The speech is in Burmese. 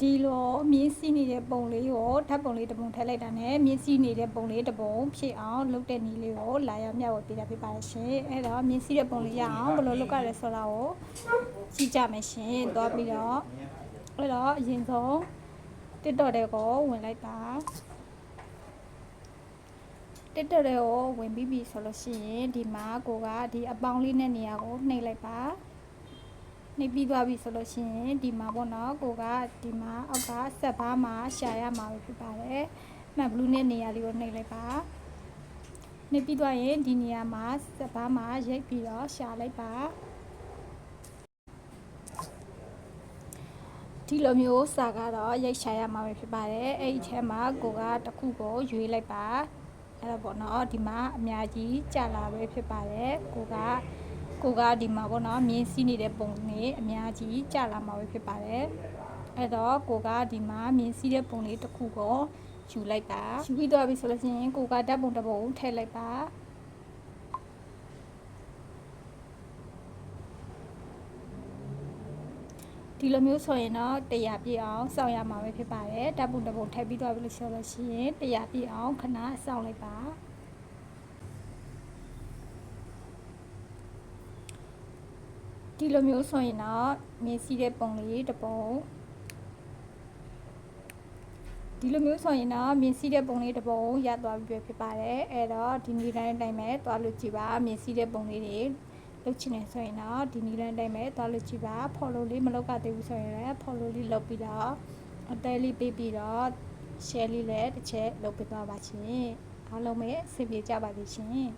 ဒီလိုမြင်းစီးနေတဲ့ပုံလေးကိုဓာတ်ပုံလေးတစ်ပုံထည့်လိုက်တာနဲ့မြင်းစီးနေတဲ့ပုံလေးတစ်ပုံဖြစ်အောင်လုပ်တဲ့နည်းလေးကိုလာရောက်မျှဝေပေးတာဖြစ်ပါတယ်ရှင်အဲ့တော့မြင်းစီးတဲ့ပုံလေးရအောင်ဘယ်လိုလုပ်ကြလဲဆိုတာကိုကြည့်ကြမယ်ရှင်သွားပြီးတော့အဲ့တော့အရင်ဆုံး TikTok တဲ့ကိုဝင်လိုက်ပါ TikTok တဲ့ကိုဝင်ပြီးပြီဆိုလို့ရှိရင်ဒီမှာကိုကဒီအပေါင်းလေးနဲ့နေရာကိုနှိပ်လိုက်ပါ နှိပ်ပြီးသွားပြီဆိုလို့ရှိရင်ဒီမှာပေါ့နော်ကိုကဒီမှာအောက်ကဆက်ဘားမှာရှာရမှာပဲဖြစ်ပါတယ်။မှတ်ဘလူးနဲ့နေရာလေးကိုနှိပ်လိုက်ပါ။နှိပ်ပြီးသွားရင်ဒီနေရာမှာဆက်ဘားမှာရိုက်ပြီးတော့ရှာလိုက်ပါ။ဒီလိုမျိုးစာကတော့ရိုက်ရှာရမှာပဲဖြစ်ပါတယ်။အဲ့ဒီထဲမှာကိုကတစ်ခုကိုရွေးလိုက်ပါ။အဲ့တော့ပေါ့နော်ဒီမှာအများကြီးကြာလာပဲဖြစ်ပါတယ်။ကိုက ကိုကဒီမှာပေါ့နော်မြင်းစီးနေတဲ့ပုံလေးအများကြီးကြာလာမှာပဲဖြစ်ပါတယ်အဲ့တော့ကိုကဒီမှာမြင်းစီးတဲ့ပုံလေးတစ်ခုကိုယူလိုက်ပါယူပြီးတော့ပြီဆိုလို့ရှိရင်ကိုကဓာတ်ပုံတစ်ပုံထည့်လိုက်ပါဒီလိုမျိုးဆိုရင်တော့တရားပြည့်အောင်စောင့်ရမှာပဲဖြစ်ပါတယ်ဓာတ်ပုံတစ်ပုံထည့်ပြီးတော့ပြီလို့ဆိုလို့ရှိရင်တရားပြည့်အောင်ခဏစောင့်လိုက်ပါ ဒီလိုမျိုးဆိုရင်တော့မြင်းစီးတဲ့ပုံလေးတစ်ပုံဒီလိုမျိုးဆိုရင်တော့မြင်းစီးတဲ့ပုံလေးတစ်ပုံရသွားပြီပဲဖြစ်ပါတယ်အဲ့တော့ဒီနီလန်းတိုင်းပဲသွားလို့ကြည့်ပါမြင်းစီးတဲ့ပုံလေးတွေလုပ်ချင်နေဆိုရင်တော့ဒီနီလန်းတိုင်းပဲသွားလို့ကြည့်ပါ follow လေးမလုပ်ကသေးဘူးဆိုရင်လည်း follow လေးလုပ်ပြီးတော့အသေးလေးပေးပြီးတော့ share လေးလည်းတစ်ချက်လုပ်ပေးသွားပါချင်းအားလုံးပဲအဆင်ပြေကြပါစေရှင်